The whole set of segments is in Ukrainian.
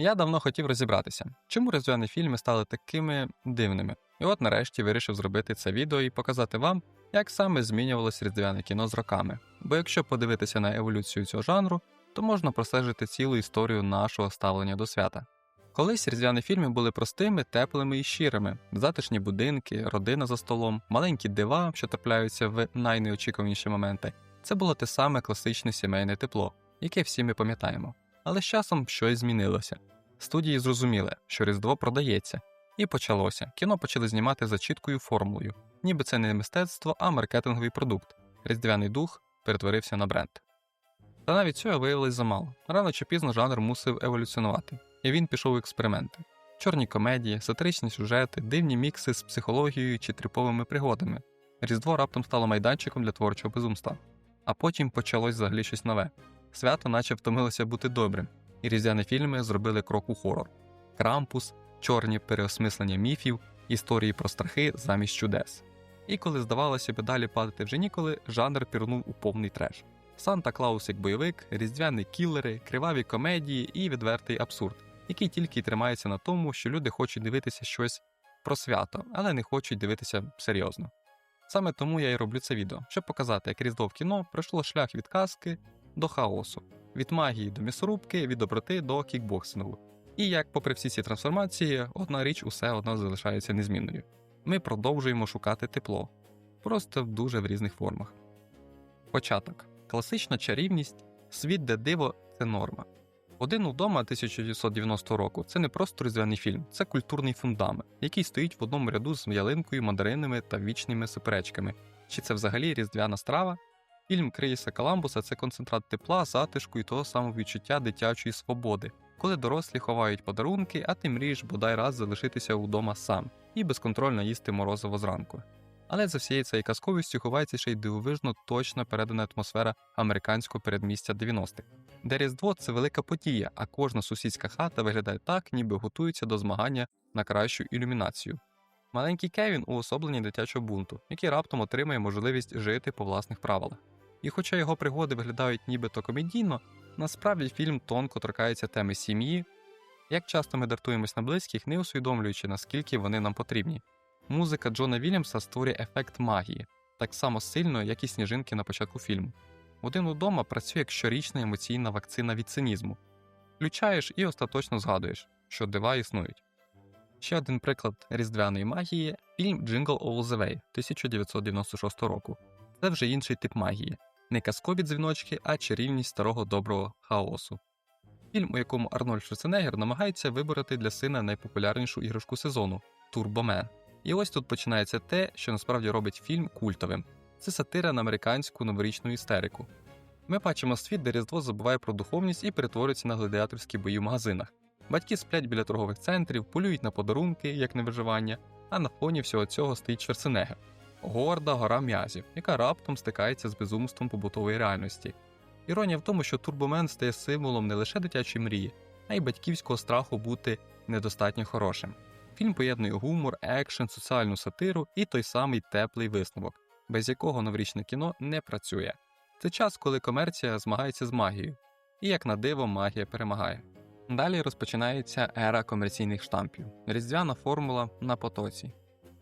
Я давно хотів розібратися, чому різдвяні фільми стали такими дивними. І от нарешті вирішив зробити це відео і показати вам, як саме змінювалося різдвяне кіно з роками. Бо якщо подивитися на еволюцію цього жанру, то можна простежити цілу історію нашого ставлення до свята. Колись різдвяні фільми були простими, теплими і щирими, затишні будинки, родина за столом, маленькі дива, що трапляються в найнеочікуваніші моменти. Це було те саме класичне сімейне тепло, яке всі ми пам'ятаємо. Але з часом щось змінилося. Студії зрозуміли, що Різдво продається, і почалося. Кіно почали знімати за чіткою формулою, ніби це не мистецтво, а маркетинговий продукт. Різдвяний дух перетворився на бренд. Та навіть цього виявилось замало. Рано чи пізно жанр мусив еволюціонувати, і він пішов у експерименти. Чорні комедії, сатиричні сюжети, дивні мікси з психологією чи триповими пригодами. Різдво раптом стало майданчиком для творчого безумства. А потім почалось взагалі щось нове. Свято наче втомилося бути добрим, і різдвяні фільми зробили крок у хорор. Крампус, чорні переосмислення міфів, історії про страхи замість чудес. І коли здавалося б далі падати вже ніколи, жанр пірнув у повний треш. Санта Клаус як бойовик, різдвяні кілери, криваві комедії і відвертий абсурд, який тільки й тримається на тому, що люди хочуть дивитися щось про свято, але не хочуть дивитися серйозно. Саме тому я і роблю це відео, щоб показати, як різдво в кіно пройшло шлях від казки до хаосу, від магії до м'ясорубки, від доброти до кікбоксингу. І як, попри всі ці трансформації, одна річ усе одно залишається незмінною. Ми продовжуємо шукати тепло, просто дуже в різних формах. Початок. Класична чарівність, світ, де диво це норма. Один удома 1990 року це не просто різдвяний фільм, це культурний фундамент, який стоїть в одному ряду з ялинкою, мандаринами та вічними суперечками. Чи це взагалі різдвяна страва? Фільм Криїса Каламбуса це концентрат тепла, затишку і того самого відчуття дитячої свободи, коли дорослі ховають подарунки, а ти мрієш бодай раз залишитися вдома сам і безконтрольно їсти морозиво зранку. Але за всією цією казковістю ховається ще й дивовижно точно передана атмосфера американського передмістя 90-х, де Різдво це велика подія, а кожна сусідська хата виглядає так, ніби готується до змагання на кращу ілюмінацію. Маленький Кевін уособлення дитячого бунту, який раптом отримує можливість жити по власних правилах. І хоча його пригоди виглядають нібито комедійно, насправді фільм тонко торкається теми сім'ї, як часто ми дартуємось на близьких, не усвідомлюючи, наскільки вони нам потрібні. Музика Джона Вільямса створює ефект магії, так само сильно, як і сніжинки на початку фільму. Один удома працює як щорічна емоційна вакцина від цинізму. Включаєш і остаточно згадуєш, що дива існують. Ще один приклад різдвяної магії фільм Jingle All Way 1996 року. Це вже інший тип магії, не казкові дзвіночки, а чарівність старого доброго хаосу. Фільм, у якому Арнольд Шварценеггер намагається вибороти для сина найпопулярнішу іграшку сезону Турбомен. І ось тут починається те, що насправді робить фільм культовим це сатира на американську новорічну істерику. Ми бачимо світ, де Різдво забуває про духовність і перетворюється на гладіаторські бої в магазинах. Батьки сплять біля торгових центрів, полюють на подарунки, як на виживання, а на фоні всього цього стоїть Шварценеггер горда гора м'язів, яка раптом стикається з безумством побутової реальності. Іронія в тому, що турбомен стає символом не лише дитячої мрії, а й батьківського страху бути недостатньо хорошим. Фільм поєднує гумор, екшен, соціальну сатиру і той самий теплий висновок, без якого новорічне кіно не працює. Це час, коли комерція змагається з магією, і як на диво, магія перемагає. Далі розпочинається ера комерційних штампів, різдвяна формула на потоці.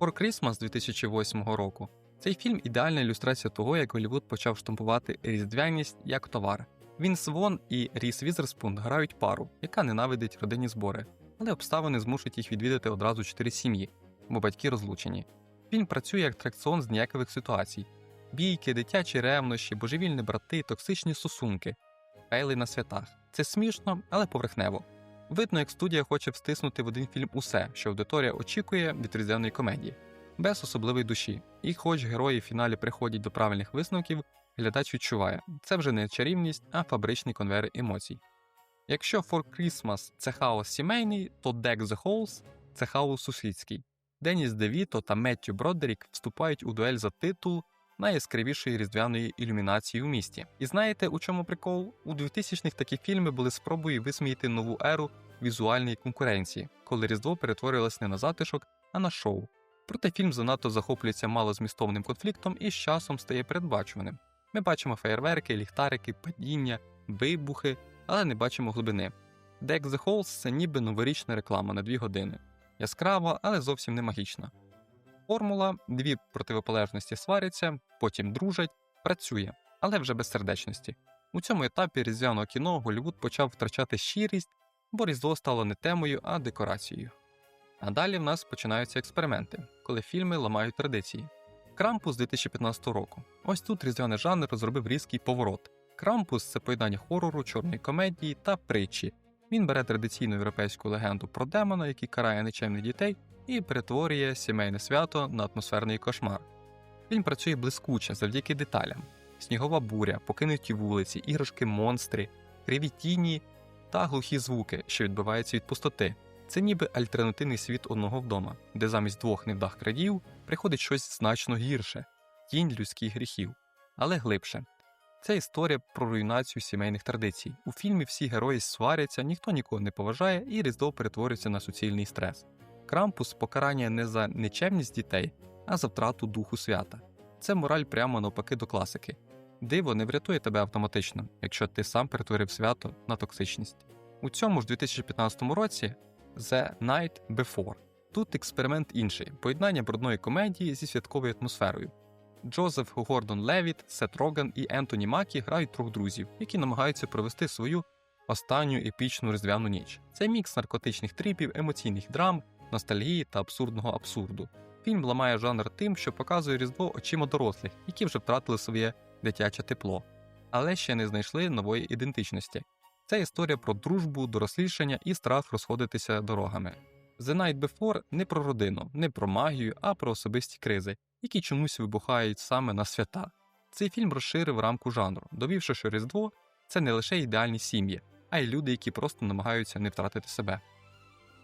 For Christmas 2008 року цей фільм ідеальна ілюстрація того, як Голлівуд почав штампувати різдвяність як товар. Вінс Вон і Ріс Візерспун грають пару, яка ненавидить родинні збори, але обставини змушують їх відвідати одразу чотири сім'ї, бо батьки розлучені. Фільм працює як тракціон з ніякових ситуацій: бійки, дитячі ревнощі, божевільні брати, токсичні стосунки, фейли на святах. Це смішно, але поверхнево. Видно, як студія хоче встиснути в один фільм усе, що аудиторія очікує від різдвяної комедії, без особливої душі. І хоч герої в фіналі приходять до правильних висновків, глядач відчуває, це вже не чарівність, а фабричний конвейер емоцій. Якщо For Christmas це хаос сімейний, то Deck the Halls – це хаос сусідський. Деніс Девіто та Меттю Бродерік вступають у дуель за титул найяскравішої різдвяної ілюмінації у місті. І знаєте, у чому прикол? У 2000-х такі фільми були спробою висміяти нову еру візуальної конкуренції, коли Різдво перетворювалось не на затишок, а на шоу. Проте фільм занадто захоплюється малозмістовним конфліктом і з часом стає передбачуваним. Ми бачимо феєрверки, ліхтарики, падіння, вибухи, але не бачимо глибини. Deck the Halls це ніби новорічна реклама на 2 години. Яскрава, але зовсім не магічна. Формула дві противополежності сваряться, потім дружать, працює, але вже без сердечності. У цьому етапі різдвяного кіно Голлівуд почав втрачати щирість, бо різдво стало не темою, а декорацією. А далі в нас починаються експерименти, коли фільми ламають традиції. Крампус 2015 року. Ось тут різдвяний жанр розробив різкий поворот. Крампус це поєднання хорору, чорної комедії та притчі. Він бере традиційну європейську легенду про демона, який карає нечемних дітей, і перетворює сімейне свято на атмосферний кошмар. Фільм працює блискуче завдяки деталям: снігова буря, покинуті вулиці, іграшки, монстри, криві тіні та глухі звуки, що відбиваються від пустоти. Це ніби альтернативний світ одного вдома, де замість двох невдах крадів приходить щось значно гірше тінь людських гріхів, але глибше. Це історія про руйнацію сімейних традицій. У фільмі всі герої сваряться, ніхто нікого не поважає, і Різдво перетворюється на суцільний стрес. Крампус покарання не за нечемність дітей, а за втрату духу свята. Це мораль прямо навпаки до класики. Диво не врятує тебе автоматично, якщо ти сам перетворив свято на токсичність. У цьому ж 2015 році The Night Before. Тут експеримент інший поєднання брудної комедії зі святковою атмосферою. Джозеф Гордон Левіт, Сет Роган і Ентоні Макі грають трьох друзів, які намагаються провести свою останню епічну різдвяну ніч. Це мікс наркотичних трипів, емоційних драм, ностальгії та абсурдного абсурду. Фільм ламає жанр тим, що показує різдво очима дорослих, які вже втратили своє дитяче тепло, але ще не знайшли нової ідентичності. Це історія про дружбу, дорослішання і страх розходитися дорогами. The Night Before не про родину, не про магію, а про особисті кризи, які чомусь вибухають саме на свята. Цей фільм розширив рамку жанру, довівши, що Різдво це не лише ідеальні сім'ї, а й люди, які просто намагаються не втратити себе.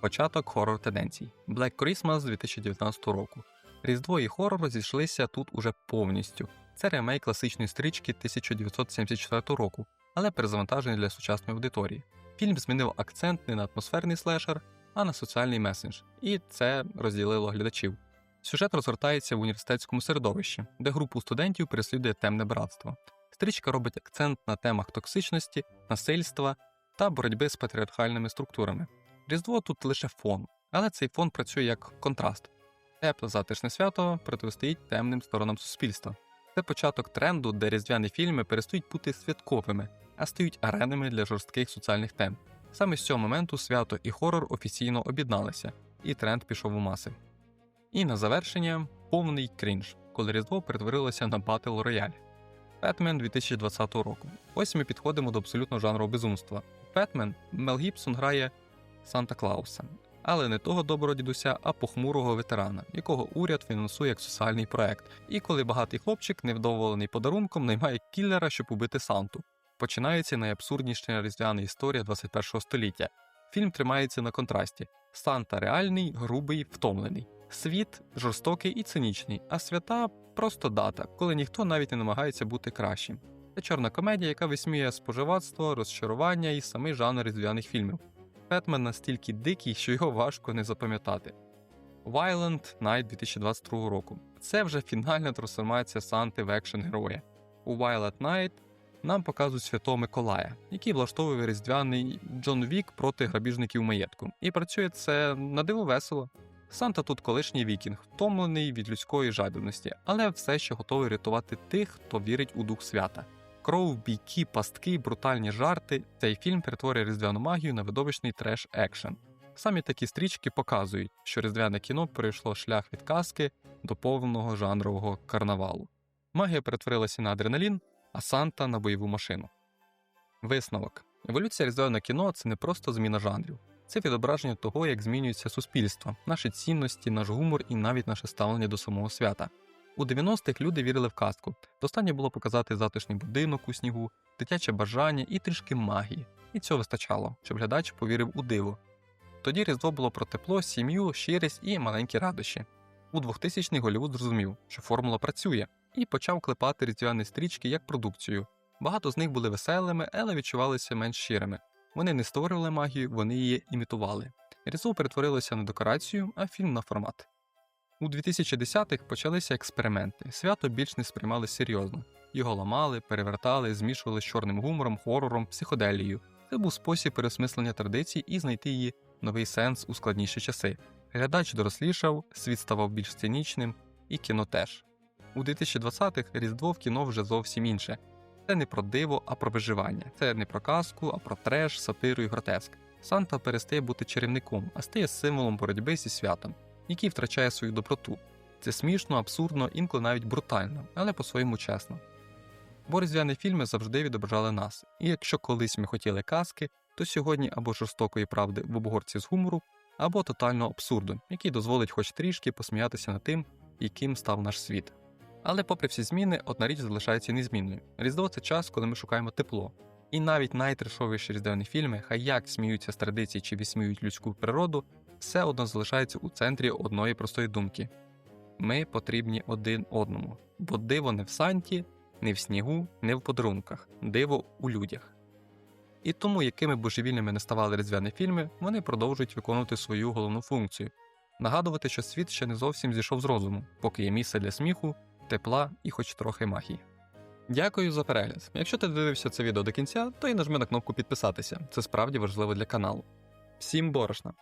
Початок хорор тенденцій Black Christmas 2019 року. Різдво і хорор розійшлися тут уже повністю. Це ремейк класичної стрічки 1974 року, але перезавантажений для сучасної аудиторії. Фільм змінив акцент не на атмосферний слешер, а на соціальний месендж, і це розділило глядачів. Сюжет розгортається в університетському середовищі, де групу студентів переслідує темне братство. Стрічка робить акцент на темах токсичності, насильства та боротьби з патріархальними структурами. Різдво тут лише фон, але цей фон працює як контраст. Тепле затишне свято протистоїть темним сторонам суспільства. Це початок тренду, де різдвяні фільми перестають бути святковими, а стають аренами для жорстких соціальних тем. Саме з цього моменту свято і хорор офіційно об'єдналися, і тренд пішов у маси. І на завершення повний крінж, коли Різдво перетворилося на батл рояль. Петмен 2020 року. Ось ми підходимо до абсолютно жанру безумства. Петмен Мел Гібсон грає Санта Клауса, але не того доброго дідуся, а похмурого ветерана, якого уряд фінансує як соціальний проект. І коли багатий хлопчик, невдоволений подарунком, наймає кіллера, щоб убити Санту. Починається найабсурдніша різдвяна історія 21 століття. Фільм тримається на контрасті: Санта реальний, грубий, втомлений. Світ жорстокий і цинічний, а свята просто дата, коли ніхто навіть не намагається бути кращим. Це чорна комедія, яка висміює споживацтво, розчарування і самий жанр різдвяних фільмів. Бетмен настільки дикий, що його важко не запам'ятати. Violent Night 2022 року. Це вже фінальна трансформація Санти в екшен героя. У Violent Night нам показують святого Миколая, який влаштовує різдвяний Джон Вік проти грабіжників маєтку. І працює це на диво весело. Санта тут колишній вікінг, втомлений від людської жадібності, але все ще готовий рятувати тих, хто вірить у дух свята. Кров, бійки, пастки, брутальні жарти. Цей фільм перетворює різдвяну магію на видовищний треш екшен. Самі такі стрічки показують, що різдвяне кіно перейшло шлях від казки до повного жанрового карнавалу. Магія перетворилася на адреналін, а Санта на бойову машину. Висновок: еволюція різдвяного кіно це не просто зміна жанрів, це відображення того, як змінюється суспільство, наші цінності, наш гумор і навіть наше ставлення до самого свята. У 90-х люди вірили в казку. Достатньо було показати затишний будинок у снігу, дитяче бажання і трішки магії. І цього вистачало, щоб глядач повірив у диво. Тоді Різдво було про тепло, сім'ю, щирість і маленькі радощі. У 2000-х Голлівуд зрозумів, що формула працює, і почав клепати різдвяні стрічки як продукцію. Багато з них були веселими, але відчувалися менш щирими. Вони не створювали магію, вони її імітували. Різдво перетворилося на декорацію, а фільм на формат. У 2010-х почалися експерименти. Свято більш не сприймали серйозно. Його ламали, перевертали, змішували з чорним гумором, хорором, психоделією. Це був спосіб переосмислення традицій і знайти її новий сенс у складніші часи. Глядач дорослішав, світ ставав більш цинічним, і кіно теж. У 2020-х Різдво в кіно вже зовсім інше. Це не про диво, а про виживання. Це не про казку, а про треш, сатиру і гротеск. Санта перестає бути чарівником, а стає символом боротьби зі святом, який втрачає свою доброту. Це смішно, абсурдно, інколи навіть брутально, але по-своєму чесно. Бо різдвяні фільми завжди відображали нас, і якщо колись ми хотіли казки, то сьогодні або жорстокої правди в обгорці з гумору, або тотального абсурду, який дозволить хоч трішки посміятися над тим, яким став наш світ. Але, попри всі зміни, одна річ залишається незмінною. Різдво це час, коли ми шукаємо тепло. І навіть найтрешовіші різдвяні фільми, хай як сміються з традицій чи висміюють людську природу, все одно залишається у центрі одної простої думки: ми потрібні один одному, бо диво не в санті, не в снігу, не в подарунках, диво у людях. І тому, якими божевільними не ставали різдвяні фільми, вони продовжують виконувати свою головну функцію нагадувати, що світ ще не зовсім зійшов з розуму, поки є місце для сміху, тепла і хоч трохи магії. Дякую за перегляд. Якщо ти дивився це відео до кінця, то і нажми на кнопку підписатися. Це справді важливо для каналу. Всім борошна!